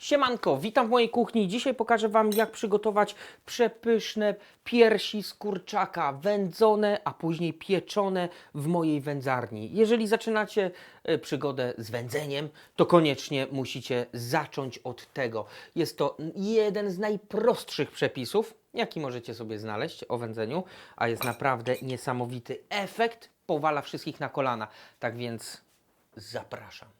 Siemanko, witam w mojej kuchni. Dzisiaj pokażę Wam, jak przygotować przepyszne piersi z kurczaka, wędzone, a później pieczone w mojej wędzarni. Jeżeli zaczynacie e, przygodę z wędzeniem, to koniecznie musicie zacząć od tego. Jest to jeden z najprostszych przepisów, jaki możecie sobie znaleźć o wędzeniu, a jest naprawdę niesamowity efekt. Powala wszystkich na kolana. Tak więc zapraszam.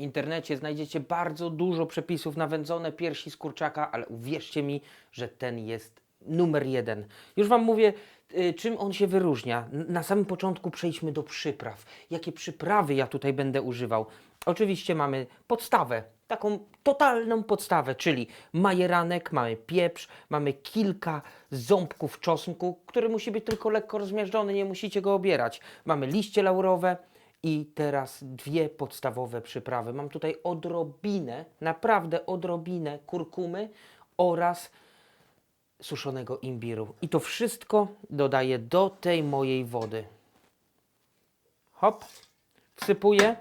Internecie znajdziecie bardzo dużo przepisów na wędzone piersi z kurczaka, ale uwierzcie mi, że ten jest numer jeden. Już Wam mówię, y, czym on się wyróżnia. Na samym początku przejdźmy do przypraw. Jakie przyprawy ja tutaj będę używał? Oczywiście mamy podstawę, taką totalną podstawę, czyli majeranek, mamy pieprz, mamy kilka ząbków czosnku, który musi być tylko lekko rozmiażdżony, nie musicie go obierać. Mamy liście laurowe, i teraz dwie podstawowe przyprawy. Mam tutaj odrobinę, naprawdę odrobinę kurkumy oraz suszonego imbiru. I to wszystko dodaję do tej mojej wody. Hop, wsypuję.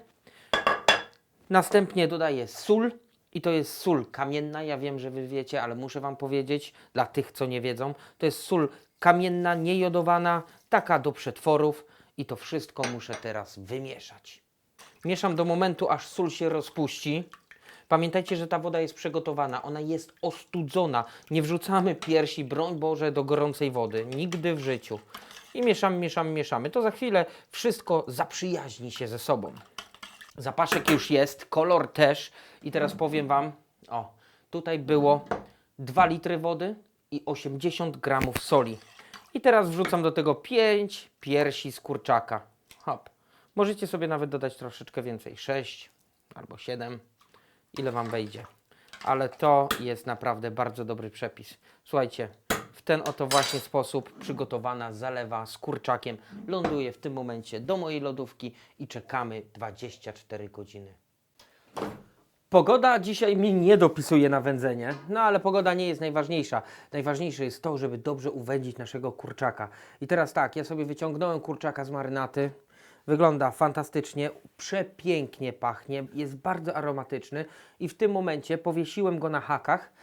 Następnie dodaję sól. I to jest sól kamienna. Ja wiem, że wy wiecie, ale muszę wam powiedzieć, dla tych, co nie wiedzą, to jest sól kamienna, niejodowana, taka do przetworów. I to wszystko muszę teraz wymieszać. Mieszam do momentu, aż sól się rozpuści. Pamiętajcie, że ta woda jest przygotowana, ona jest ostudzona. Nie wrzucamy piersi, broń Boże, do gorącej wody. Nigdy w życiu. I mieszamy, mieszamy, mieszamy. To za chwilę wszystko zaprzyjaźni się ze sobą. Zapaszek już jest, kolor też. I teraz powiem Wam, o, tutaj było 2 litry wody i 80 gramów soli. I teraz wrzucam do tego 5 piersi z kurczaka. Hop. Możecie sobie nawet dodać troszeczkę więcej, 6 albo 7, ile Wam wejdzie. Ale to jest naprawdę bardzo dobry przepis. Słuchajcie, w ten oto właśnie sposób przygotowana zalewa z kurczakiem ląduje w tym momencie do mojej lodówki i czekamy 24 godziny. Pogoda dzisiaj mi nie dopisuje na wędzenie, no ale pogoda nie jest najważniejsza. Najważniejsze jest to, żeby dobrze uwędzić naszego kurczaka. I teraz tak, ja sobie wyciągnąłem kurczaka z marynaty. Wygląda fantastycznie, przepięknie pachnie, jest bardzo aromatyczny i w tym momencie powiesiłem go na hakach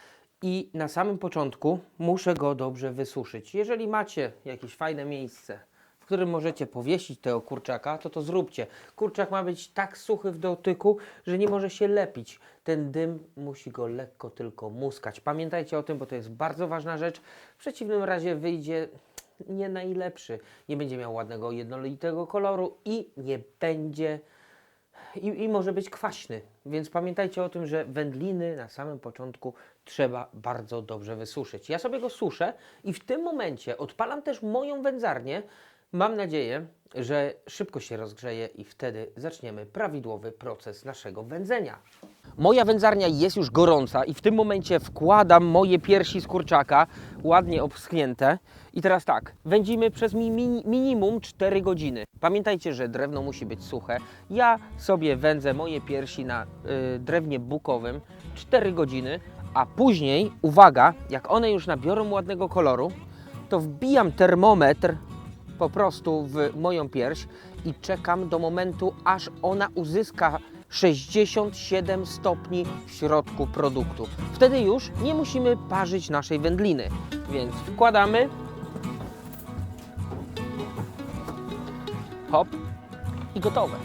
i na samym początku muszę go dobrze wysuszyć. Jeżeli macie jakieś fajne miejsce, w którym możecie powiesić tego kurczaka, to to zróbcie. Kurczak ma być tak suchy w dotyku, że nie może się lepić. Ten dym musi go lekko tylko muskać. Pamiętajcie o tym, bo to jest bardzo ważna rzecz. W przeciwnym razie wyjdzie nie najlepszy. Nie będzie miał ładnego, jednolitego koloru i nie będzie i, i może być kwaśny. Więc pamiętajcie o tym, że wędliny na samym początku trzeba bardzo dobrze wysuszyć. Ja sobie go suszę i w tym momencie odpalam też moją wędzarnię. Mam nadzieję, że szybko się rozgrzeje i wtedy zaczniemy prawidłowy proces naszego wędzenia. Moja wędzarnia jest już gorąca i w tym momencie wkładam moje piersi z kurczaka, ładnie obschnięte. I teraz tak, wędzimy przez mi, mini, minimum 4 godziny. Pamiętajcie, że drewno musi być suche. Ja sobie wędzę moje piersi na y, drewnie bukowym 4 godziny, a później, uwaga, jak one już nabiorą ładnego koloru, to wbijam termometr po prostu w moją pierś i czekam do momentu, aż ona uzyska 67 stopni w środku produktu. Wtedy już nie musimy parzyć naszej wędliny. Więc wkładamy. Hop i gotowe.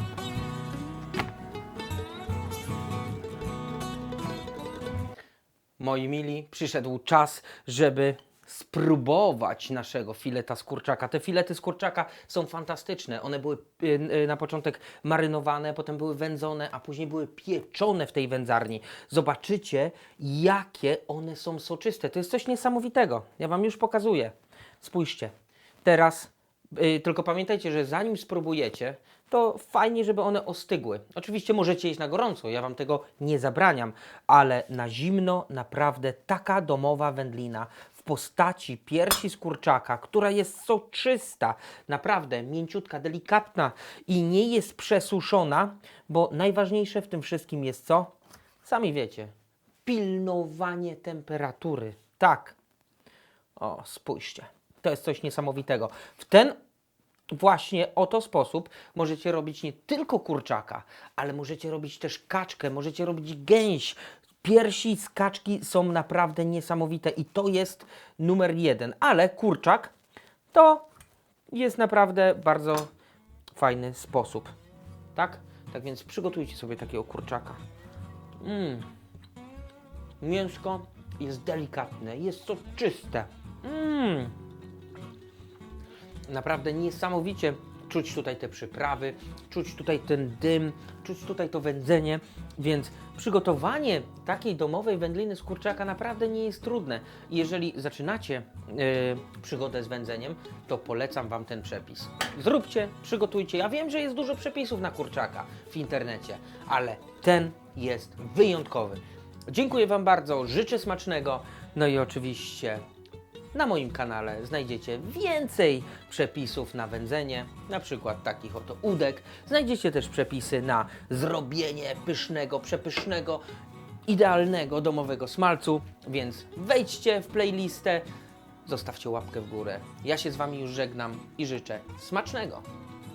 Moi mili, przyszedł czas, żeby spróbować naszego fileta z kurczaka. Te filety z kurczaka są fantastyczne. One były y, y, na początek marynowane, potem były wędzone, a później były pieczone w tej wędzarni. Zobaczycie, jakie one są soczyste. To jest coś niesamowitego. Ja Wam już pokazuję. Spójrzcie. Teraz y, tylko pamiętajcie, że zanim spróbujecie, to fajnie, żeby one ostygły. Oczywiście możecie jeść na gorąco, ja Wam tego nie zabraniam, ale na zimno naprawdę taka domowa wędlina w postaci piersi z kurczaka, która jest soczysta, naprawdę mięciutka, delikatna i nie jest przesuszona, bo najważniejsze w tym wszystkim jest co? Sami wiecie, pilnowanie temperatury. Tak, o, spójrzcie. To jest coś niesamowitego. W ten właśnie oto sposób możecie robić nie tylko kurczaka, ale możecie robić też kaczkę, możecie robić gęś, Piersi z kaczki są naprawdę niesamowite i to jest numer jeden. Ale kurczak to jest naprawdę bardzo fajny sposób. Tak? Tak więc przygotujcie sobie takiego kurczaka. Mm. Mięsko jest delikatne, jest to czyste. Mm. Naprawdę niesamowicie czuć tutaj te przyprawy, czuć tutaj ten dym, czuć tutaj to wędzenie, więc przygotowanie takiej domowej wędliny z kurczaka naprawdę nie jest trudne. Jeżeli zaczynacie yy, przygodę z wędzeniem, to polecam Wam ten przepis. Zróbcie, przygotujcie. Ja wiem, że jest dużo przepisów na kurczaka w internecie, ale ten jest wyjątkowy. Dziękuję Wam bardzo, życzę smacznego, no i oczywiście na moim kanale znajdziecie więcej przepisów na wędzenie, na przykład takich oto udek. Znajdziecie też przepisy na zrobienie pysznego, przepysznego, idealnego domowego smalcu, więc wejdźcie w playlistę, zostawcie łapkę w górę. Ja się z Wami już żegnam i życzę smacznego.